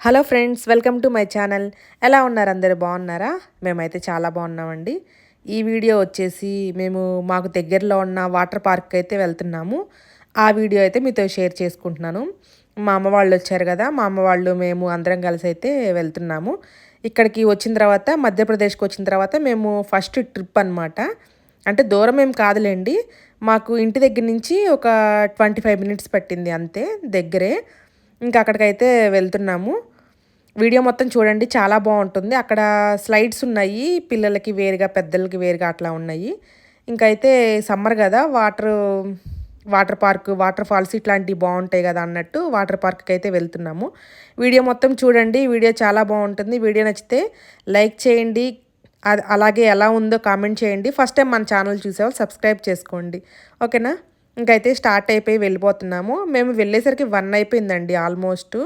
Hello friends welcome to my channel. ఎలా ఉన్నారు అందరు? బాగున్నారా? మేమైతే చాలా బాగున్నామండి. ఈ వీడియో వచ్చేసి మేము మాకు దగ్గరలో ఉన్న వాటర్ పార్క్ అయితే వెళ్తున్నాము. ఆ వీడియో అయితే మీతో షేర్ చేసుకుంటున్నాను. మా అమ్మ వాళ్ళు వచ్చారు కదా మా అమ్మ వాళ్ళు మేము అందరం కలిసి అయితే వెళ్తున్నాము. ఇక్కడికి వచ్చిన తర్వాత మధ్యప్రదేశ్కి వచ్చిన తర్వాత మేము ఫస్ట్ ట్రిప్ అనమాట అంటే దూరం ఏం కాదులేండి. మాకు ఇంటి దగ్గర నుంచి ఒక ట్వంటీ ఫైవ్ మినిట్స్ పట్టింది అంతే దగ్గరే. ఇంకా అక్కడికైతే వెళ్తున్నాము. వీడియో మొత్తం చూడండి చాలా బాగుంటుంది. అక్కడ స్లైడ్స్ ఉన్నాయి పిల్లలకి వేరుగా పెద్దలకి వేరుగా అట్లా ఉన్నాయి. ఇంకైతే సమ్మర్ కదా water water park water falls ఇట్లాంటివి బాగుంటాయి కదా అన్నట్టు వాటర్ పార్క్కి అయితే వెళ్తున్నాము. వీడియో మొత్తం చూడండి వీడియో చాలా బాగుంటుంది. వీడియో నచ్చితే లైక్ చేయండి అలాగే ఎలా ఉందో కామెంట్ చేయండి. ఫస్ట్ టైం మన ఛానల్ చూసేవాళ్ళు సబ్స్క్రైబ్ చేసుకోండి. ఓకేనా? ఇంకైతే స్టార్ట్ అయిపోయి వెళ్ళిపోతున్నాము. మేము వెళ్ళేసరికి వన్ అయిపోయిందండి ఆల్మోస్ట్.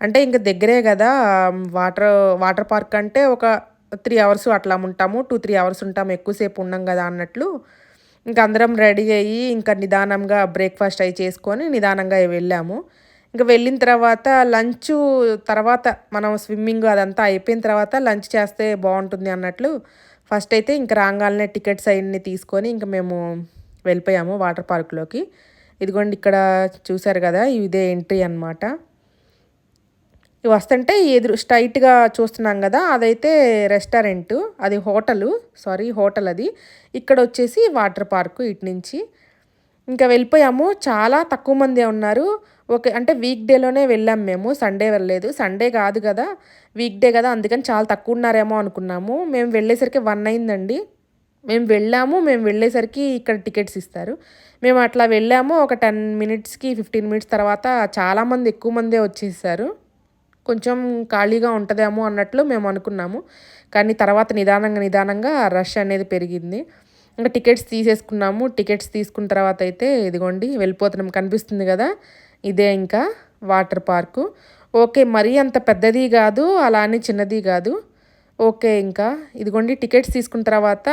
అంటే ఇంకా దగ్గరే కదా వాటర్ వాటర్ పార్క్ అంటే ఒక త్రీ అవర్స్ అట్లా ఉంటాము. టూ త్రీ అవర్స్ ఉంటాము ఎక్కువసేపు ఉన్నాం కదా అన్నట్లు. ఇంకా అందరం రెడీ అయ్యి ఇంకా నిదానంగా బ్రేక్ఫాస్ట్ అయి చేసుకొని నిదానంగా వెళ్ళాము. ఇంకా వెళ్ళిన తర్వాత లంచ్ తర్వాత మనం స్విమ్మింగ్ అదంతా అయిపోయిన తర్వాత లంచ్ చేస్తే బాగుంటుంది అన్నట్లు. ఫస్ట్ అయితే ఇంకా రాగాలనే టికెట్స్ అవన్నీ తీసుకొని ఇంకా మేము వెళ్ళిపోయాము వాటర్ పార్క్లోకి. ఇదిగోండి ఇక్కడ చూశారు కదా ఇదే ఎంట్రీ అనమాట ఇవి వస్తుంటే ఎదురు స్ట్రైట్గా చూస్తున్నాం కదా అదైతే రెస్టారెంట్ అది హోటలు సారీ హోటల్ అది. ఇక్కడ వచ్చేసి వాటర్ పార్క్ ఇటు నుంచి. ఇంకా వెళ్ళిపోయాము చాలా తక్కువ మందే ఉన్నారు. ఓకే అంటే వీక్ డేలోనే వెళ్ళాము మేము సండే వెళ్ళలేదు. సండే కాదు కదా వీక్ డే కదా అందుకని చాలా తక్కువ ఉన్నారేమో అనుకున్నాము. మేము వెళ్ళేసరికి వన్ అయిందండి. మేము వెళ్ళాము మేము వెళ్ళేసరికి ఇక్కడ టికెట్స్ ఇస్తారు. మేము అట్లా వెళ్ళాము ఒక టెన్ మినిట్స్కి ఫిఫ్టీన్ మినిట్స్ తర్వాత చాలామంది ఎక్కువ మందే వచ్చేసారు. కొంచెం ఖాళీగా ఉంటుందేమో అన్నట్లు మేము అనుకున్నాము. కానీ తర్వాత నిదానంగా నిదానంగా రష్ అనేది పెరిగింది. ఇంకా టికెట్స్ తీసేసుకున్నాము. టికెట్స్ తీసుకున్న తర్వాత అయితే ఇదిగోండి వెళ్ళిపోతున్నాం కనిపిస్తుంది కదా. ఇదే ఇంకా వాటర్ పార్కు. ఓకే మరీ అంత పెద్దది కాదు అలా అని చిన్నది కాదు. ఓకే ఇంకా. ఇదిగోండి టికెట్స్ తీసుకున్న తర్వాత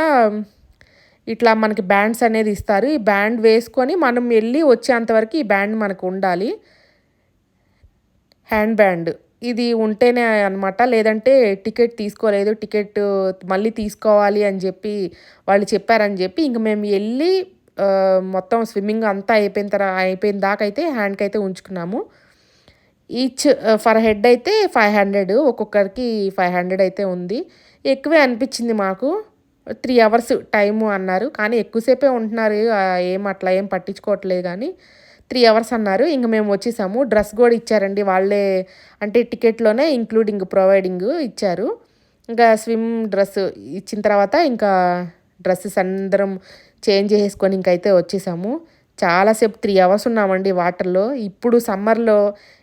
ఇట్లా మనకి బ్యాండ్స్ అనేది ఇస్తారు. ఈ బ్యాండ్ వేసుకొని మనం వెళ్ళి వచ్చేంతవరకు ఈ బ్యాండ్ మనకు ఉండాలి. Hand band. ఇది ఉంటేనే అనమాట లేదంటే టికెట్ తీసుకోలేదు టికెట్ మళ్ళీ తీసుకోవాలి అని చెప్పి వాళ్ళు చెప్పారని చెప్పి ఇంక మేము వెళ్ళి మొత్తం స్విమ్మింగ్ అంతా అయిపోయిన తర్వాత అయిపోయిన దాకా అయితే హ్యాండ్కి అయితే ఉంచుకున్నాము. ఈచ్ ఫర్ హెడ్ అయితే ఫైవ్ హండ్రెడ్ ఒక్కొక్కరికి ఫైవ్ హండ్రెడ్ అయితే ఉంది. ఎక్కువే అనిపించింది మాకు. త్రీ అవర్స్ టైము అన్నారు. కానీ ఎక్కువసేపే ఉంటున్నారు. ఏం అట్లా ఏం పట్టించుకోవట్లేదు కానీ. త్రీ అవర్స్ అన్నారు. ఇంక మేము వచ్చేసాము. డ్రెస్ కూడా ఇచ్చారండి. వాళ్ళే అంటే టికెట్లోనే ఇంక్లూడింగ్ ప్రొవైడింగ్ ఇచ్చారు. ఇంకా స్విమ్ డ్రెస్ ఇచ్చిన తర్వాత ఇంకా డ్రెస్సెస్ అందరం చేంజ్ చేసుకొని ఇంకైతే వచ్చేసాము. చాలాసేపు త్రీ అవర్స్ ఉన్నామండి వాటర్లో. ఇప్పుడు సమ్మర్లో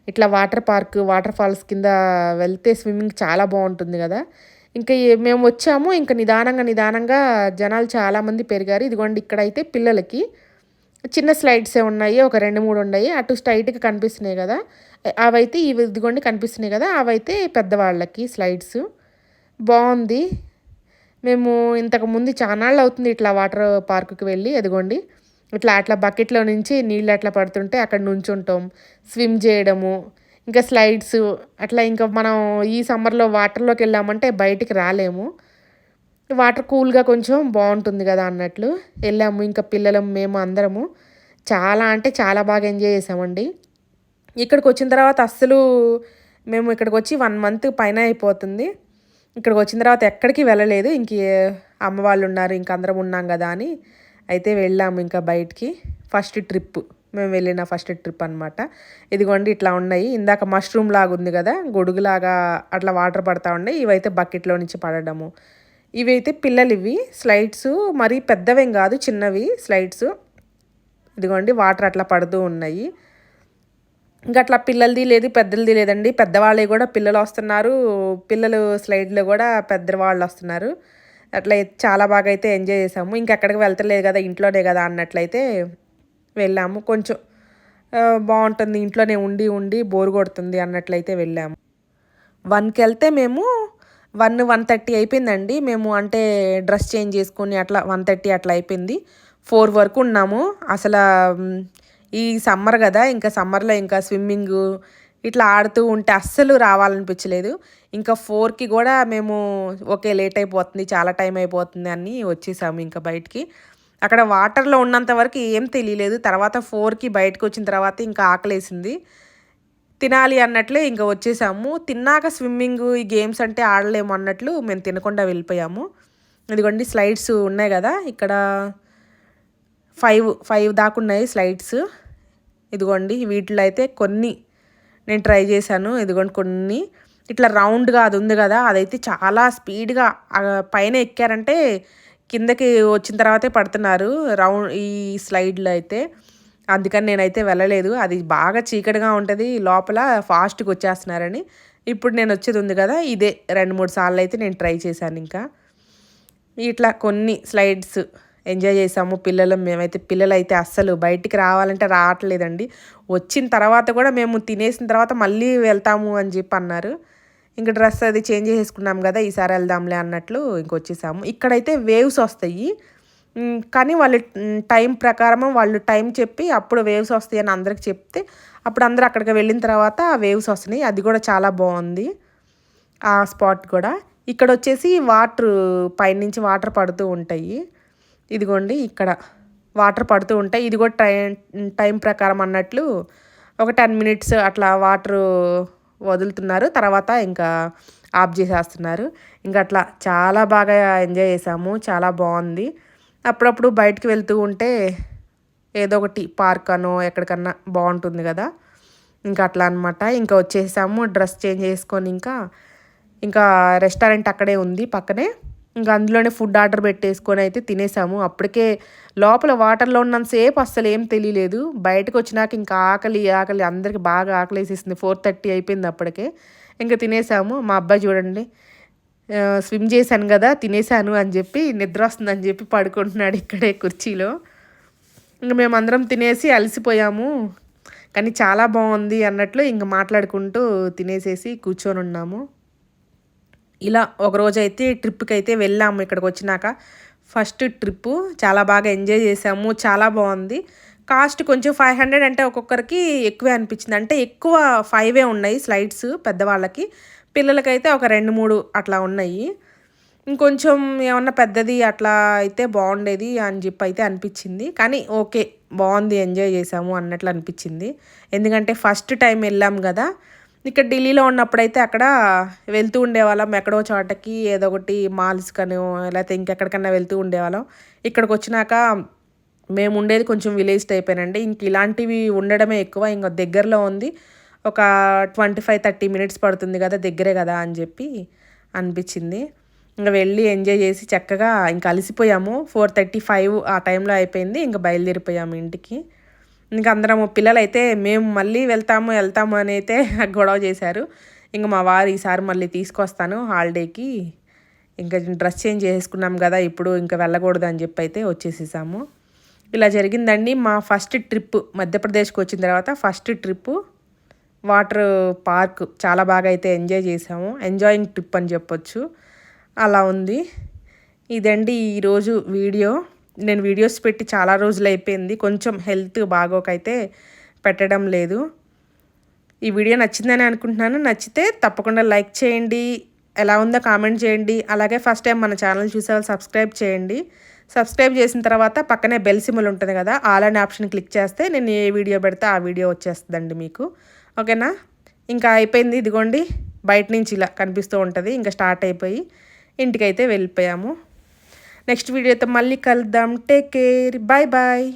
ఇట్లా వాటర్ పార్క్ వాటర్ ఫాల్స్ కింద వెళ్తే స్విమ్మింగ్ చాలా బాగుంటుంది కదా. ఇంకా మేము వచ్చాము ఇంకా నిదానంగా నిదానంగా జనాలు చాలామంది పెరిగారు. ఇదిగోండి ఇక్కడైతే పిల్లలకి చిన్న స్లైడ్సే ఉన్నాయి ఒక రెండు మూడు ఉన్నాయి. అటు స్ట్రైట్గా కనిపిస్తున్నాయి కదా. అవైతే ఇవి ఇదిగోండి కనిపిస్తున్నాయి కదా. అవైతే పెద్దవాళ్ళకి స్లైడ్స్. బాగుంది. మేము ఇంతకు ముందు చానాళ్ళు అవుతుంది ఇట్లా వాటర్ పార్కుకి వెళ్ళి అదిగోండి. ఇట్లా అట్లా బకెట్లో నుంచి నీళ్ళు అట్లా పడుతుంటే అక్కడ నుంచుంటాం. స్విమ్ చేయడము ఇంకా స్లైడ్స్ అట్లా ఇంకా మనం ఈ సమ్మర్లో వాటర్లోకి వెళ్ళామంటే బయటికి రాలేము. వాటర్ కూల్గా కొంచెం బాగుంటుంది కదా అన్నట్లు. వెళ్ళాము ఇంకా పిల్లలం మేము అందరము. చాలా అంటే చాలా బాగా ఎంజాయ్ చేసామండి. ఇక్కడికి వచ్చిన తర్వాత అస్సలు మేము ఇక్కడికి వచ్చి వన్ మంత్ పైన అయిపోతుంది. ఇక్కడికి వచ్చిన తర్వాత ఎక్కడికి వెళ్ళలేదు. ఇంక అమ్మ వాళ్ళు ఉన్నారు ఇంక అందరం ఉన్నాం కదా అని. అయితే వెళ్ళాము ఇంకా బయటికి. ఫస్ట్ ట్రిప్ మేము వెళ్ళిన ఫస్ట్ ట్రిప్ అనమాట ఇదిగోండి ఇట్లా ఉన్నాయి. ఇందాక మష్రూమ్ లాగా ఉంది కదా గొడుగులాగా అట్లా వాటర్ పడతా ఉన్నాయి. ఇవైతే బకెట్లో నుంచి పడడము. ఇవి అయితే పిల్లలు ఇవి స్లైడ్స్ మరీ పెద్దవేం కాదు చిన్నవి స్లైడ్స్ ఇదిగోండి వాటర్ అట్లా పడుతూ ఉన్నాయి. ఇంకా అట్లా పిల్లలది లేదు పెద్దలది లేదండి. పెద్దవాళ్ళు కూడా పిల్లలు వస్తున్నారు. పిల్లలు స్లైడ్లో కూడా పెద్దవాళ్ళు వస్తున్నారు. అట్లా చాలా బాగా అయితే ఎంజాయ్ చేసాము. ఇంకెక్కడికి వెళ్తలేదు కదా ఇంట్లోనే కదా అన్నట్లయితే వెళ్ళాము. కొంచెం బాగుంటుంది. ఇంట్లోనే ఉండి ఉండి బోర్ కొడుతుంది అన్నట్లయితే వెళ్ళాము. వన్కి వెళ్తే మేము వన్ వన్ థర్టీ అయిపోయిందండి. మేము అంటే డ్రెస్ చేంజ్ చేసుకొని అట్లా వన్ థర్టీ అట్లా అయిపోయింది. ఫోర్ వరకు ఉన్నాము. అసలు ఈ సమ్మర్ కదా ఇంకా సమ్మర్లో ఇంకా స్విమ్మింగ్ ఇట్లా ఆడుతూ ఉంటే అస్సలు రావాలనిపించలేదు. ఇంకా ఫోర్కి కూడా మేము ఓకే లేట్ అయిపోతుంది చాలా టైం అయిపోతుంది అని వచ్చేసాము ఇంకా బయటికి. అక్కడ వాటర్లో ఉన్నంత వరకు ఏం తెలియలేదు. తర్వాత ఫోర్కి బయటకు వచ్చిన తర్వాత ఇంకా ఆకలేసింది. తినాలి అన్నట్లే ఇంకా వచ్చేసాము. తిన్నాక స్విమ్మింగ్ ఈ గేమ్స్ అంటే ఆడలేము అన్నట్లు మేము తినకుండా వెళ్ళిపోయాము. ఇదిగోండి స్లైడ్స్ ఉన్నాయి కదా ఇక్కడ ఫైవ్ ఫైవ్ దాకా ఉన్నాయి స్లైడ్స్. ఇదిగోండి వీటిలో అయితే కొన్ని నేను ట్రై చేశాను. ఇదిగోండి కొన్ని. ఇట్లా రౌండ్గా అది ఉంది కదా అదైతే చాలా స్పీడ్గా పైన ఎక్కారంటే కిందకి వచ్చిన తర్వాతే పడుతున్నారు రౌండ్ ఈ స్లైడ్లో అయితే. అందుకని నేనైతే వెళ్ళలేదు. అది బాగా చీకటిగా ఉంటుంది లోపల ఫాస్ట్గా వచ్చేస్తున్నారని. ఇప్పుడు నేను వచ్చేది ఉంది కదా ఇదే రెండు మూడు సార్లు అయితే నేను ట్రై చేశాను ఇంకా. ఇట్లా కొన్ని స్లైడ్స్. ఎంజాయ్ చేసాము పిల్లలు మేమైతే పిల్లలు అయితే అస్సలు బయటికి రావాలంటే రావట్లేదండి. వచ్చిన తర్వాత కూడా మేము తినేసిన తర్వాత మళ్ళీ వెళ్తాము అని చెప్పి అన్నారు. ఇంకా డ్రెస్ అది చేంజ్ చేసుకున్నాం కదా ఈసారి వెళ్దాంలే అన్నట్లు ఇంకొచ్చేసాము ఇక్కడైతే వేవ్స్ వస్తాయి. కానీ వాళ్ళు టైం ప్రకారం వాళ్ళు టైం చెప్పి అప్పుడు వేవ్స్ వస్తాయి అని అందరికి చెప్తే అప్పుడు అందరూ అక్కడికి వెళ్ళిన తర్వాత ఆ వేవ్స్ వస్తున్నాయి. అది కూడా చాలా బాగుంది. ఆ స్పాట్ కూడా. ఇక్కడ వచ్చేసి వాటర్ పైనుంచి వాటర్ పడుతూ ఉంటాయి. ఇదిగోండి ఇక్కడ వాటర్ పడుతూ ఉంటాయి. ఇది కూడా టైం టైం ప్రకారం అన్నట్లు ఒక టెన్ మినిట్స్ అట్లా వాటర్ వదులుతున్నారు. తర్వాత ఇంకా ఆఫ్ చేసేస్తున్నారు. ఇంకా అట్లా చాలా బాగా ఎంజాయ్ చేసాము. చాలా బాగుంది. అప్పుడప్పుడు బయటికి వెళ్తూ ఉంటే ఏదో ఒకటి పార్క్ అనో ఎక్కడికన్నా బాగుంటుంది కదా. ఇంకా అట్లా అనమాట ఇంకా వచ్చేసాము. డ్రెస్ చేంజ్ చేసుకొని ఇంకా ఇంకా రెస్టారెంట్ అక్కడే ఉంది పక్కనే. ఇంకా అందులోనే ఫుడ్ ఆర్డర్ పెట్టేసుకొని అయితే తినేసాము. అప్పటికే లోపల వాటర్లో ఉన్నంతసేపు అస్సలు ఏం తెలియలేదు. బయటకు వచ్చినాక ఇంకా ఆకలి ఆకలి అందరికి బాగా ఆకలి వేసేసింది. ఫోర్ థర్టీ అయిపోయింది అప్పటికే. ఇంకా తినేసాము. మా అబ్బాయి చూడండి స్విమ్ చేశాను కదా తినేసాను అని చెప్పి నిద్ర వస్తుందని చెప్పి పడుకుంటున్నాడు ఇక్కడే కుర్చీలో. ఇంక మేమందరం తినేసి అలసిపోయాము. కానీ చాలా బాగుంది అన్నట్లు ఇంక మాట్లాడుకుంటూ తినేసేసి కూర్చొని ఉన్నాము. ఇలా ఒకరోజు అయితే ట్రిప్కి అయితే వెళ్ళాము ఇక్కడికి వచ్చినాక ఫస్ట్ ట్రిప్పు చాలా బాగా ఎంజాయ్ చేసాము చాలా బాగుంది. కాస్ట్ కొంచెం ఫైవ్ హండ్రెడ్ అంటే ఒక్కొక్కరికి ఎక్కువే అనిపించింది. అంటే ఎక్కువ ఫైవే ఉన్నాయి స్లైడ్స్ పెద్దవాళ్ళకి. పిల్లలకైతే ఒక రెండు మూడు అట్లా ఉన్నాయి. ఇంకొంచెం ఏమన్నా పెద్దది అట్లా అయితే బాగుండేది అని చెప్పి అయితే అనిపించింది. కానీ ఓకే బాగుంది ఎంజాయ్ చేసాము అన్నట్లు అనిపించింది. ఎందుకంటే ఫస్ట్ టైం వెళ్ళాం కదా. ఇక్కడ ఢిల్లీలో ఉన్నప్పుడైతే అక్కడ వెళ్తూ ఉండేవాళ్ళం. ఎక్కడో చోటకి ఏదో ఒకటి మాల్స్ కానీ లేకపోతే ఇంకెక్కడికన్నా వెళ్తూ ఉండేవాళ్ళం. ఇక్కడికి వచ్చినాక మేము ఉండేది కొంచెం విలేజ్ టైప్ అండి ఇంక ఇలాంటివి ఉండడమే ఎక్కువ. ఇంకా దగ్గరలో ఉంది. ఒక ట్వంటీ ఫైవ్ థర్టీ మినిట్స్ పడుతుంది కదా దగ్గరే కదా అని చెప్పి అనిపించింది. ఇంకా వెళ్ళి ఎంజాయ్ చేసి చక్కగా ఇంకా అలసిపోయాము. ఫోర్ థర్టీ ఫైవ్ ఆ టైంలో అయిపోయింది. ఇంకా బయలుదేరిపోయాము ఇంటికి. ఇంకా అందరం పిల్లలైతే మేము మళ్ళీ వెళ్తాము వెళ్తాము అని అయితే గొడవ చేశారు. ఇంకా మా వారు ఈసారి మళ్ళీ తీసుకొస్తాను హాలిడేకి. ఇంకా డ్రెస్ చేంజ్ చేసుకున్నాం కదా ఇప్పుడు ఇంకా వెళ్ళకూడదు అని చెప్పి అయితే వచ్చేసేసాము. ఇలా జరిగిందండి. మా ఫస్ట్ ట్రిప్ మధ్యప్రదేశ్కి వచ్చిన తర్వాత ఫస్ట్ ట్రిప్పు వాటర్ పార్క్. చాలా బాగా అయితే ఎంజాయ్ చేసాము. ఎంజాయింగ్ ట్రిప్ అని చెప్పొచ్చు. అలా ఉంది. ఇదండి ఈరోజు వీడియో. నేను వీడియోస్ పెట్టి చాలా రోజులు అయిపోయింది. కొంచెం హెల్త్ బాగోకైతే పెట్టడం లేదు. ఈ వీడియో నచ్చిందని అనుకుంటున్నాను. నచ్చితే తప్పకుండా లైక్ చేయండి. ఎలా ఉందో కామెంట్ చేయండి. అలాగే ఫస్ట్ టైం మన ఛానల్ చూసే సబ్స్క్రైబ్ చేయండి. సబ్స్క్రైబ్ చేసిన తర్వాత పక్కనే బెల్ సిమ్లు ఉంటుంది కదా ఆల్ అండ్ ఆప్షన్ క్లిక్ చేస్తే నేను ఏ వీడియో పెడితే ఆ వీడియో వచ్చేస్తుందండి మీకు. ఓకేనా ఇంకా అయిపోయింది ఇదిగోండి. బయట నుంచి ఇలా కనిపిస్తూ ఉంటుంది. ఇంకా స్టార్ట్ అయిపోయి ఇంటికైతే వెళ్ళిపోయాము. నెక్స్ట్ వీడియోతో మళ్ళీ కలుద్దాం. Take care bye bye